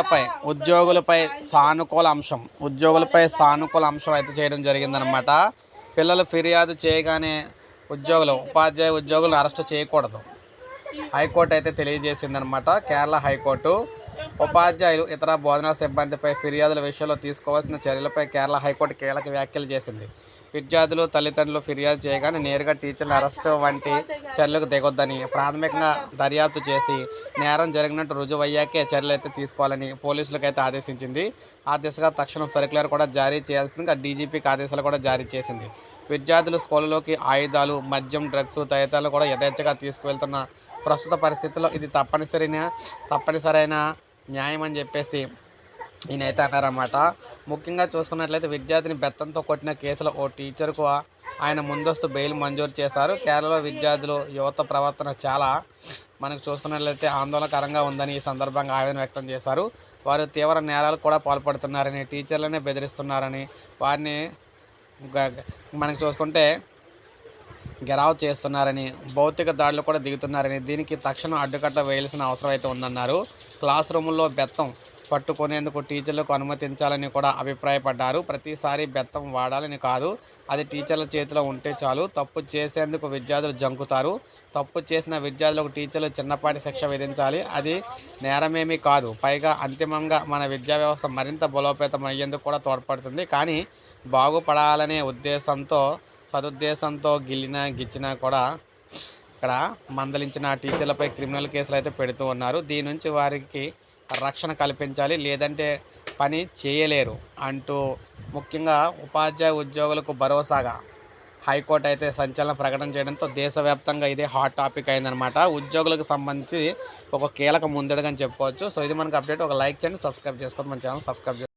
ఉద్యోగులపై ఉద్యోగులపై సానుకూల అంశం ఉద్యోగులపై సానుకూల అంశం అయితే చేయడం జరిగిందనమాట పిల్లలు ఫిర్యాదు చేయగానే ఉద్యోగులు ఉపాధ్యాయ ఉద్యోగులు అరెస్ట్ చేయకూడదు. హైకోర్టు అయితే తెలియజేసిందనమాట కేరళ హైకోర్టు ఉపాధ్యాయులు ఇతర బోధనా సిబ్బందిపై ఫిర్యాదుల విషయంలో తీసుకోవాల్సిన చర్యలపై కేరళ హైకోర్టు కీలక వ్యాఖ్యలు చేసింది. విద్యార్థులు తల్లిదండ్రులు ఫిర్యాదు చేయగానే నేరుగా టీచర్లు అరెస్ట్ వంటి చర్యలకు దిగొద్దని ప్రాథమికంగా దర్యాప్తు చేసి నేరం జరిగినట్టు రుజువయ్యాకే చర్యలు అయితే తీసుకోవాలని పోలీసులకు అయితే ఆదేశించింది. ఆ దిశగా తక్షణం సర్క్యులర్ కూడా జారీ చేయాల్సిందిగా డీజీపీకి ఆదేశాలు కూడా జారీ చేసింది. విద్యార్థులు స్కూళ్ళలోకి ఆయుధాలు మద్యం డ్రగ్స్ తదితరాలు కూడా యథేచ్ఛగా తీసుకువెళ్తున్న ప్రస్తుత పరిస్థితుల్లో ఇది తప్పనిసరిన తప్పనిసరైన న్యాయం అని చెప్పేసి ఈయనైతే అన్నారన్నమాట. ముఖ్యంగా చూసుకున్నట్లయితే విద్యార్థిని బెత్తంతో కొట్టిన కేసులో ఓ టీచర్కు ఆయన ముందస్తు బెయిల్ మంజూరు చేశారు. కేరళలో విద్యార్థులు యువత ప్రవర్తన చాలా మనకు చూసుకున్నట్లయితే ఆందోళనకరంగా ఉందని ఈ సందర్భంగా ఆవేదన వ్యక్తం చేశారు. వారు తీవ్ర నేరాలు కూడా పాల్పడుతున్నారని టీచర్లనే బెదిరిస్తున్నారని వారిని మనకు చూసుకుంటే గెరావ్ చేస్తున్నారని భౌతిక దాడులు కూడా దిగుతున్నారని దీనికి తక్షణం అడ్డుకట్ట వేయాల్సిన అవసరం అయితే ఉందన్నారు. క్లాస్ రూముల్లో బెత్తం పట్టుకునేందుకు టీచర్లకు అనుమతించాలని కూడా అభిప్రాయపడ్డారు. ప్రతిసారి బెత్తం వాడాలని కాదు. అది టీచర్ల చేతిలో ఉంటే చాలు. తప్పు చేసేందుకు విద్యార్థులు జంకుతారు. తప్పు చేసిన విద్యార్థులకు టీచర్లు చిన్నపాటి శిక్ష విధించాలి. అది నేరమేమీ కాదు. పైగా అంతిమంగా మన విద్యా వ్యవస్థ మరింత బలోపేతం అయ్యేందుకు కూడా తోడ్పడుతుంది. కానీ బాగుపడాలనే ఉద్దేశంతో సదుద్దేశంతో గిల్లినా గిచ్చినా కూడా ఇక్కడ మందలించిన టీచర్లపై క్రిమినల్ కేసులు అయితే పెడుతూ ఉన్నారు. దీని నుంచి వారికి రక్షణ కల్పించాలి లేదంటే పని చేయలేరు అంటూ ముఖ్యంగా ఉపాధ్యాయ ఉద్యోగులకు భరోసాగా హైకోర్టు అయితే సంచలన ప్రకటన చేయడంతో దేశవ్యాప్తంగా ఇదే హాట్ టాపిక్ అయిందనమాట ఉద్యోగులకు సంబంధించి ఒక కీలక ముందడుగా చెప్పుకోవచ్చు. సో ఇది మనకు అప్డేట్. ఒక లైక్ చేయండి సబ్స్క్రైబ్ చేసుకోండి. మన ఛానల్ సబ్స్క్రైబ్